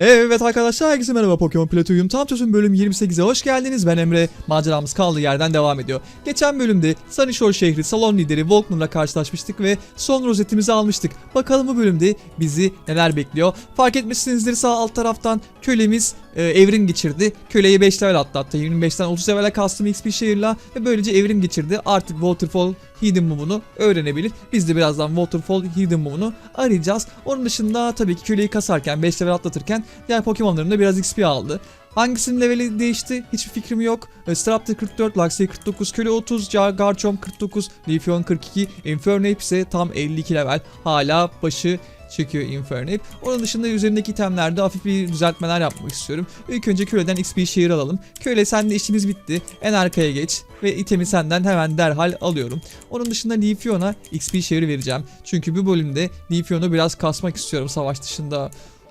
Evet arkadaşlar herkese merhaba. Pokemon Platoon tam çözüm bölüm 28'e hoş geldiniz. Ben Emre. Maceramız kaldığı yerden devam ediyor. Geçen bölümde Sunyshore şehri salon lideri Volknur'la karşılaşmıştık ve son rozetimizi almıştık. Bakalım bu bölümde bizi neler bekliyor? Fark etmişsinizdir sağ alt taraftan kölemiz e, evrim geçirdi Köleyi 5 level atlattı 25'ten 30 level'e custom XP şehirle ve böylece evrim geçirdi Artık Waterfall Hidden Move'unu öğrenebilir Biz de birazdan Waterfall Hidden Move'unu arayacağız Onun dışında tabii ki köleyi kasarken 5 level atlatırken diğer Pokemon'ların da biraz XP aldı. Hangisinin leveli değişti hiçbir fikrim yok. E, Straptor 44, Luxray 49, Köle 30, Gar- Garchomp 49, Leafeon 42, Infernape ise tam 52 level. Hala başı çekiyor Infernape. Onun dışında üzerindeki itemlerde hafif bir düzeltmeler yapmak istiyorum. İlk önce köleden XP şehir alalım. Köle sende işimiz bitti. En arkaya geç ve itemi senden hemen derhal alıyorum. Onun dışında Leafeon'a XP şehri vereceğim. Çünkü bu bölümde Leafeon'u biraz kasmak istiyorum savaş dışında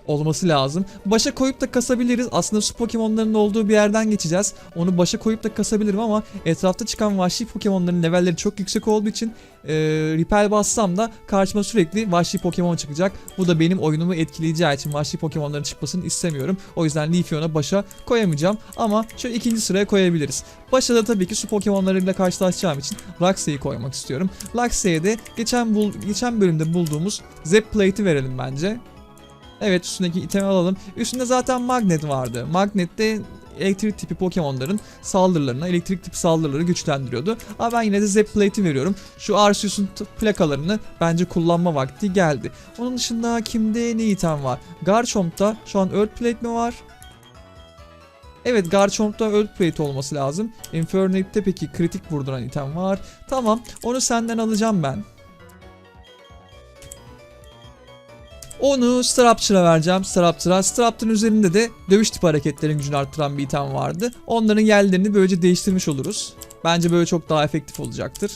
olması lazım. Başa koyup da kasabiliriz. Aslında su Pokemon'ların olduğu bir yerden geçeceğiz. Onu başa koyup da kasabilirim ama etrafta çıkan vahşi Pokemon'ların levelleri çok yüksek olduğu için e, Repel bassam da karşıma sürekli vahşi Pokemon çıkacak. Bu da benim oyunumu etkileyeceği için vahşi Pokemon'ların çıkmasını istemiyorum. O yüzden Leafeon'a başa koyamayacağım. Ama şöyle ikinci sıraya koyabiliriz. Başa da tabii ki su Pokemon'larıyla karşılaşacağım için Luxray'i koymak istiyorum. Luxray'e de geçen, bul geçen bölümde bulduğumuz Zep Plate'i verelim bence. Evet üstündeki itemi alalım. Üstünde zaten magnet vardı. Magnet de elektrik tipi Pokemon'ların saldırılarına, elektrik tipi saldırıları güçlendiriyordu. Ama ben yine de Zep Plate'i veriyorum. Şu Arceus'un plakalarını bence kullanma vakti geldi. Onun dışında kimde ne item var? Garchomp'ta şu an Earth Plate mi var? Evet Garchomp'ta Earth Plate olması lazım. Infernape'de peki kritik vurduran item var. Tamam onu senden alacağım ben. Onu Straptur'a vereceğim. Straptur'a. Straptur'un üzerinde de dövüş tipi hareketlerin gücünü arttıran bir item vardı. Onların yerlerini böylece değiştirmiş oluruz. Bence böyle çok daha efektif olacaktır.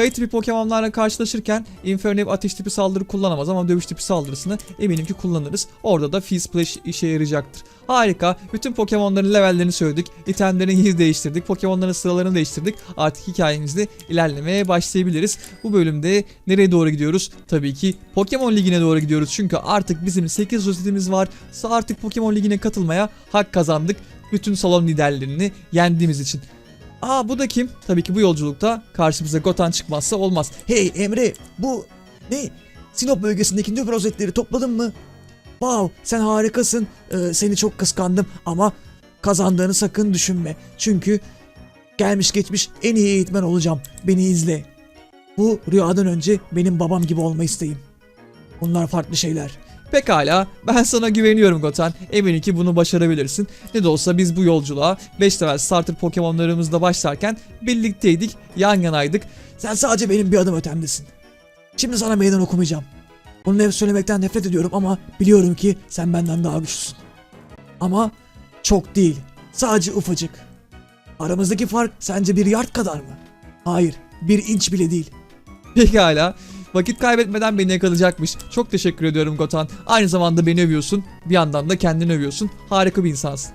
Kayıt tipi Pokemon'larla karşılaşırken Infernape ateş tipi saldırı kullanamaz ama dövüş tipi saldırısını eminim ki kullanırız. Orada da Fizz Splash işe yarayacaktır. Harika. Bütün Pokemon'ların levellerini söyledik. İtemlerin yeri değiştirdik. Pokemon'ların sıralarını değiştirdik. Artık hikayemizde ilerlemeye başlayabiliriz. Bu bölümde nereye doğru gidiyoruz? Tabii ki Pokemon Ligi'ne doğru gidiyoruz. Çünkü artık bizim 8 rozetimiz var. Artık Pokemon Ligi'ne katılmaya hak kazandık. Bütün salon liderlerini yendiğimiz için. Aa bu da kim? Tabii ki bu yolculukta karşımıza Gotan çıkmazsa olmaz. Hey Emre bu ne? Sinop bölgesindeki tüm rozetleri topladın mı? Wow sen harikasın. Ee, seni çok kıskandım ama kazandığını sakın düşünme. Çünkü gelmiş geçmiş en iyi eğitmen olacağım. Beni izle. Bu rüyadan önce benim babam gibi olma isteğim. Bunlar farklı şeyler. Pekala ben sana güveniyorum Gotan. Eminim ki bunu başarabilirsin. Ne de olsa biz bu yolculuğa 5 level starter Pokemon'larımızla başlarken birlikteydik, yan yanaydık. Sen sadece benim bir adım ötemdesin. Şimdi sana meydan okumayacağım. Bunu hep söylemekten nefret ediyorum ama biliyorum ki sen benden daha güçlüsün. Ama çok değil. Sadece ufacık. Aramızdaki fark sence bir yard kadar mı? Hayır, bir inç bile değil. Pekala. Vakit kaybetmeden beni yakalayacakmış. Çok teşekkür ediyorum Gotan. Aynı zamanda beni övüyorsun. Bir yandan da kendini övüyorsun. Harika bir insansın.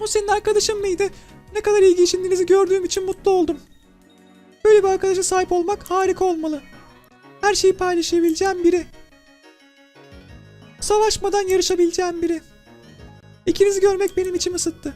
O senin arkadaşın mıydı? Ne kadar iyi geçindiğinizi gördüğüm için mutlu oldum. Böyle bir arkadaşa sahip olmak harika olmalı. Her şeyi paylaşabileceğim biri. Savaşmadan yarışabileceğim biri. İkinizi görmek benim içimi ısıttı.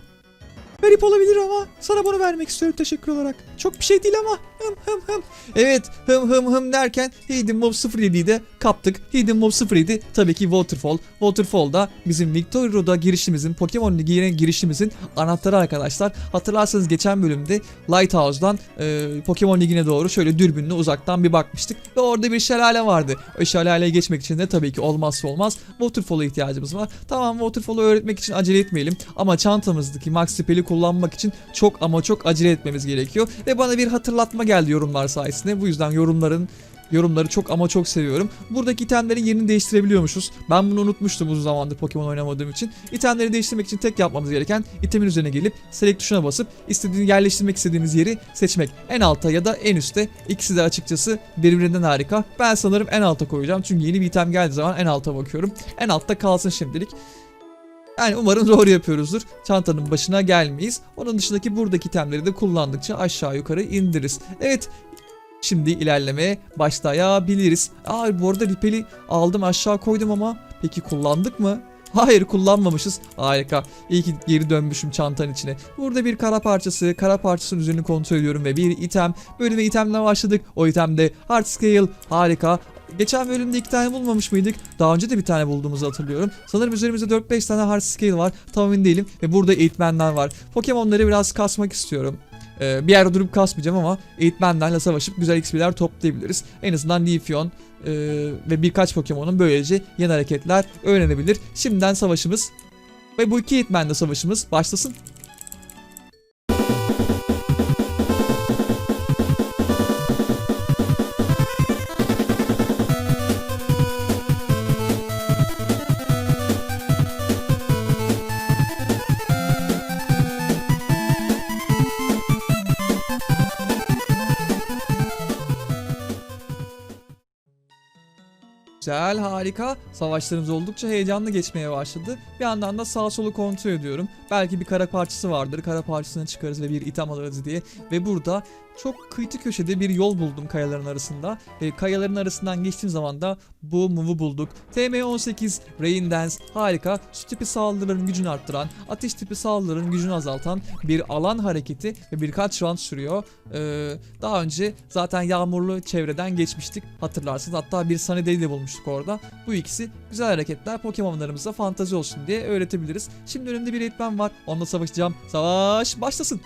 Garip olabilir ama sana bunu vermek istiyorum teşekkür olarak. Çok bir şey değil ama hım hım hım. Evet hım hım hım derken Hidden Mob 07'yi de kaptık. Hidden Mob 07 tabii ki Waterfall. Waterfall da bizim Victory Road'a girişimizin, Pokemon Ligi'ne girişimizin anahtarı arkadaşlar. Hatırlarsanız geçen bölümde Lighthouse'dan e, Pokemon Ligi'ne doğru şöyle dürbünle uzaktan bir bakmıştık. Ve orada bir şelale vardı. O şelaleye geçmek için de tabii ki olmazsa olmaz Waterfall'a ihtiyacımız var. Tamam Waterfall'u öğretmek için acele etmeyelim. Ama çantamızdaki Max Spell'i kullanmak için çok ama çok acele etmemiz gerekiyor. Ve bana bir hatırlatma geldi yorumlar sayesinde. Bu yüzden yorumların Yorumları çok ama çok seviyorum. Buradaki itemlerin yerini değiştirebiliyormuşuz. Ben bunu unutmuştum uzun zamandır Pokemon oynamadığım için. İtemleri değiştirmek için tek yapmamız gereken itemin üzerine gelip select tuşuna basıp istediğini yerleştirmek istediğimiz yeri seçmek. En alta ya da en üste ikisi de açıkçası birbirinden harika. Ben sanırım en alta koyacağım. Çünkü yeni bir item geldiği zaman en alta bakıyorum. En altta kalsın şimdilik. Yani umarım doğru yapıyoruzdur. Çantanın başına gelmeyiz. Onun dışındaki buradaki itemleri de kullandıkça aşağı yukarı indiririz. Evet Şimdi ilerlemeye başlayabiliriz. Aa bu arada ripeli aldım aşağı koydum ama peki kullandık mı? Hayır kullanmamışız. Harika. İyi ki geri dönmüşüm çantanın içine. Burada bir kara parçası. Kara parçasının üzerini kontrol ediyorum ve bir item. Bölüme itemle başladık. O item de hard scale. Harika. Geçen bölümde iki tane bulmamış mıydık? Daha önce de bir tane bulduğumuzu hatırlıyorum. Sanırım üzerimizde 4-5 tane hard scale var. Tam değilim. Ve burada eğitmenler var. Pokemon'ları biraz kasmak istiyorum. Ee, bir yerde durup kasmayacağım ama eğitmenlerle savaşıp güzel XP'ler toplayabiliriz. En azından Leafeon e, ve birkaç Pokemon'un böylece yeni hareketler öğrenebilir. Şimdiden savaşımız ve bu iki eğitmenle savaşımız başlasın. Güzel, harika. Savaşlarımız oldukça heyecanlı geçmeye başladı. Bir yandan da sağ solu kontrol ediyorum. Belki bir kara parçası vardır. Kara parçasını çıkarız ve bir item alırız diye. Ve burada çok kıytı köşede bir yol buldum kayaların arasında. Ve kayaların arasından geçtiğim zaman da bu move'u bulduk. TM18 Rain Dance harika. Su tipi saldırıların gücünü arttıran, ateş tipi saldırıların gücünü azaltan bir alan hareketi ve birkaç round sürüyor. Ee, daha önce zaten yağmurlu çevreden geçmiştik hatırlarsınız. Hatta bir Sunny Day de bulmuştuk orada. Bu ikisi güzel hareketler Pokemon'larımıza fantazi olsun diye öğretebiliriz. Şimdi önümde bir eğitmen var. Onunla savaşacağım. Savaş başlasın.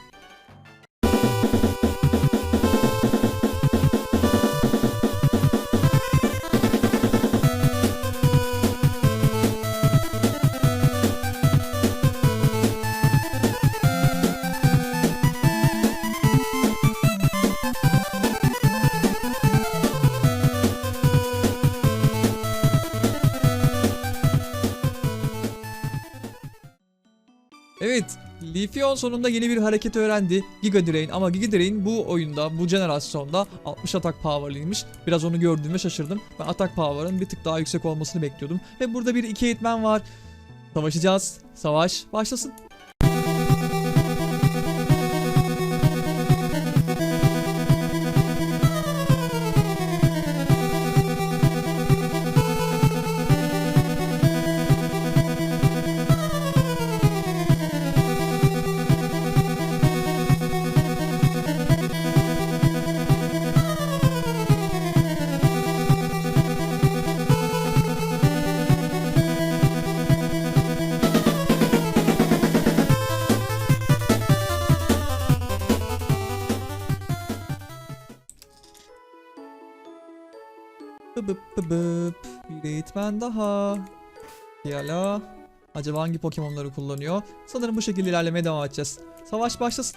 Leafeon sonunda yeni bir hareket öğrendi. Giga Drain ama Giga Drain bu oyunda, bu jenerasyonda 60 atak power'lıymış. Biraz onu gördüğümde şaşırdım. Ben atak power'ın bir tık daha yüksek olmasını bekliyordum. Ve burada bir iki eğitmen var. Savaşacağız. Savaş başlasın. Bıp. Bir eğitmen daha. Yala. Acaba hangi Pokemon'ları kullanıyor? Sanırım bu şekilde ilerlemeye devam edeceğiz. Savaş başlasın.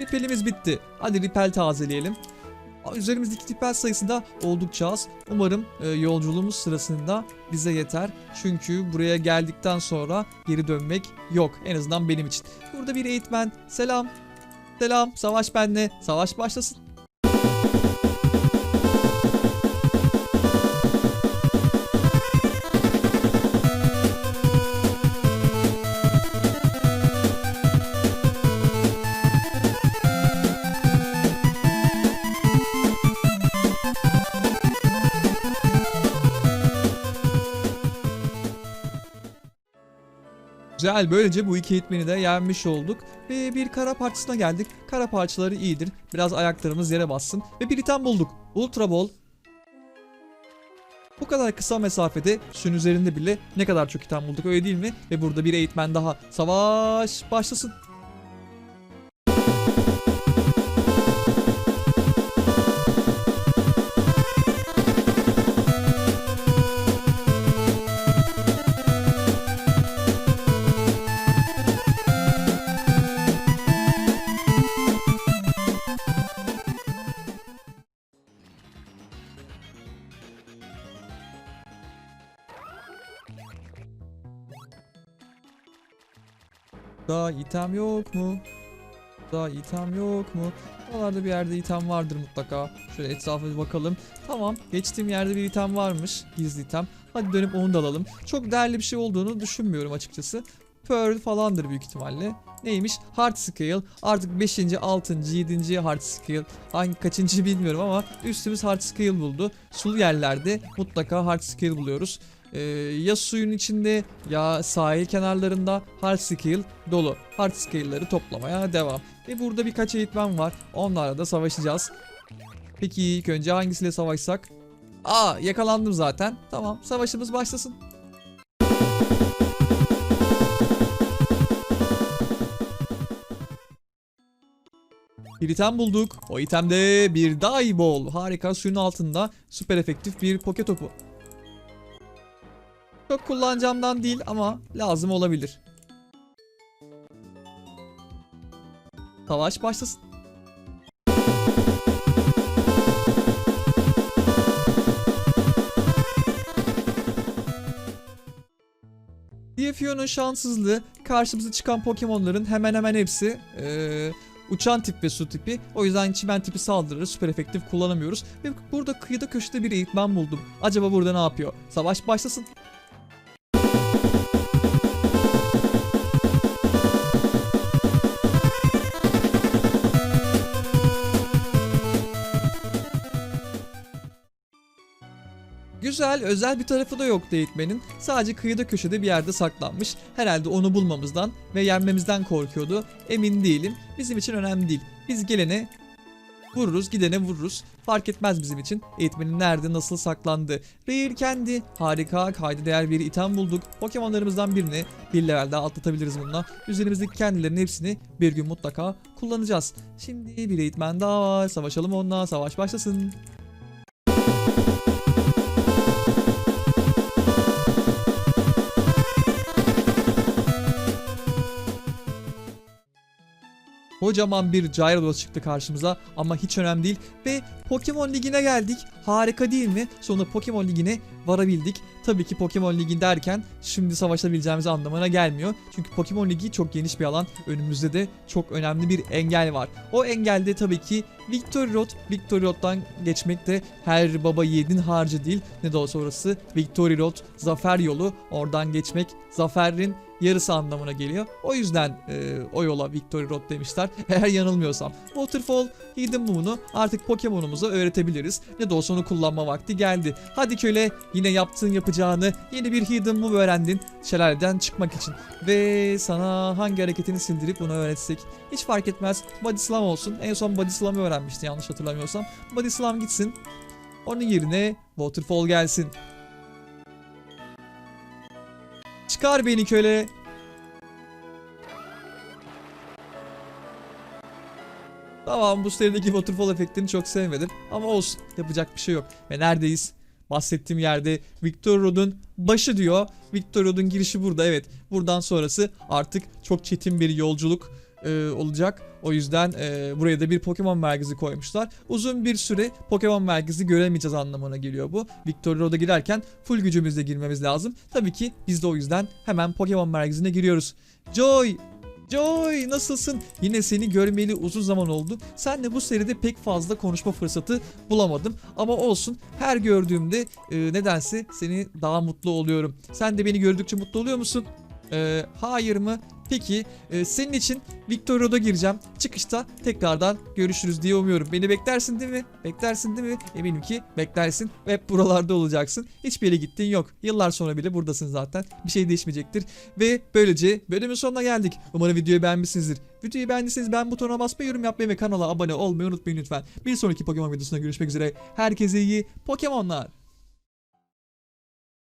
Ripelimiz bitti. Hadi ripel tazeleyelim. Üzerimizdeki ripel sayısı da oldukça az. Umarım e, yolculuğumuz sırasında bize yeter. Çünkü buraya geldikten sonra geri dönmek yok. En azından benim için. Burada bir eğitmen. Selam. Selam. Savaş benle. Savaş başlasın. Güzel böylece bu iki eğitmeni de yenmiş olduk. Ve bir kara parçasına geldik. Kara parçaları iyidir. Biraz ayaklarımız yere bassın. Ve bir item bulduk. Ultra Ball. Bu kadar kısa mesafede suyun üzerinde bile ne kadar çok item bulduk öyle değil mi? Ve burada bir eğitmen daha. Savaş başlasın. Daha item yok mu? Daha item yok mu? Buralarda bir yerde item vardır mutlaka. Şöyle etrafa bir bakalım. Tamam, geçtiğim yerde bir item varmış. Gizli item. Hadi dönüp onu da alalım. Çok değerli bir şey olduğunu düşünmüyorum açıkçası. Pearl falandır büyük ihtimalle. Neymiş? Hard Scale. Artık 5. 6. 7. Hard Scale. Hangi kaçıncı bilmiyorum ama üstümüz Hard Scale buldu. Sulu yerlerde mutlaka Hard Scale buluyoruz. Ee, ya suyun içinde ya sahil kenarlarında hard scale dolu. Hard scale'ları toplamaya devam. Ve burada birkaç eğitmen var. Onlarla da savaşacağız. Peki ilk önce hangisiyle savaşsak? Aa yakalandım zaten. Tamam savaşımız başlasın. Bir item bulduk. O itemde bir dive ball. Harika suyun altında süper efektif bir poke topu. Çok kullanacağımdan değil ama lazım olabilir. Savaş başlasın. Diefio'nun şanssızlığı karşımıza çıkan Pokemon'ların hemen hemen hepsi eee, uçan tip ve su tipi. O yüzden çimen tipi saldırıları süper efektif kullanamıyoruz. Ve burada kıyıda köşede bir eğitmen buldum. Acaba burada ne yapıyor? Savaş başlasın. Güzel, özel bir tarafı da yoktu eğitmenin. Sadece kıyıda köşede bir yerde saklanmış. Herhalde onu bulmamızdan ve yenmemizden korkuyordu. Emin değilim. Bizim için önemli değil. Biz gelene vururuz, gidene vururuz. Fark etmez bizim için. Eğitmenin nerede, nasıl saklandı. Rare kendi harika, kayda değer bir item bulduk. Pokemonlarımızdan birini bir levelde atlatabiliriz bununla. Üzerimizdeki kendilerinin hepsini bir gün mutlaka kullanacağız. Şimdi bir eğitmen daha var. Savaşalım onunla. Savaş başlasın. Kocaman bir Gyarados çıktı karşımıza ama hiç önemli değil. Ve Pokemon Ligi'ne geldik. Harika değil mi? Sonunda Pokemon Ligi'ne varabildik. Tabii ki Pokemon Ligi derken şimdi savaşabileceğimiz anlamına gelmiyor. Çünkü Pokemon Ligi çok geniş bir alan. Önümüzde de çok önemli bir engel var. O engelde tabii ki Victory Road. Victory Road'dan geçmek de her baba yiğidin harcı değil. Ne de olsa orası Victory Road zafer yolu. Oradan geçmek zaferin yarısı anlamına geliyor. O yüzden e, o yola Victory Road demişler. Eğer yanılmıyorsam. Waterfall Hidden Moon'u artık Pokemon'umuza öğretebiliriz. Ne de olsa onu kullanma vakti geldi. Hadi köle yine yaptığın yapacağını yeni bir Hidden Move öğrendin. Şelaleden çıkmak için. Ve sana hangi hareketini sildirip bunu öğretsek. Hiç fark etmez. Body Slam olsun. En son Body Slam'ı öğrenmişti yanlış hatırlamıyorsam. Body Slam gitsin. Onun yerine Waterfall gelsin. Çıkar beni köle. Tamam bu serideki waterfall efektini çok sevmedim ama olsun yapacak bir şey yok. Ve neredeyiz? Bahsettiğim yerde Victor Road'un başı diyor. Victor Road'un girişi burada evet. Buradan sonrası artık çok çetin bir yolculuk e, olacak. O yüzden e, buraya da bir Pokemon merkezi koymuşlar. Uzun bir süre Pokemon merkezi göremeyeceğiz anlamına geliyor bu. Victoria Road'a girerken full gücümüzle girmemiz lazım. Tabii ki biz de o yüzden hemen Pokemon merkezine giriyoruz. Joy! Joy nasılsın? Yine seni görmeyeli uzun zaman oldu. Senle bu seride pek fazla konuşma fırsatı bulamadım. Ama olsun her gördüğümde e, nedense seni daha mutlu oluyorum. Sen de beni gördükçe mutlu oluyor musun? E, hayır mı? Peki e, senin için Victor Road'a gireceğim. Çıkışta tekrardan görüşürüz diye umuyorum. Beni beklersin değil mi? Beklersin değil mi? Eminim ki beklersin ve hep buralarda olacaksın. Hiçbir yere gittiğin yok. Yıllar sonra bile buradasın zaten. Bir şey değişmeyecektir. Ve böylece bölümün sonuna geldik. Umarım videoyu beğenmişsinizdir. Videoyu beğendiyseniz beğen butonuna basmayı, yorum yapmayı ve kanala abone olmayı unutmayın lütfen. Bir sonraki Pokemon videosunda görüşmek üzere. Herkese iyi Pokemonlar.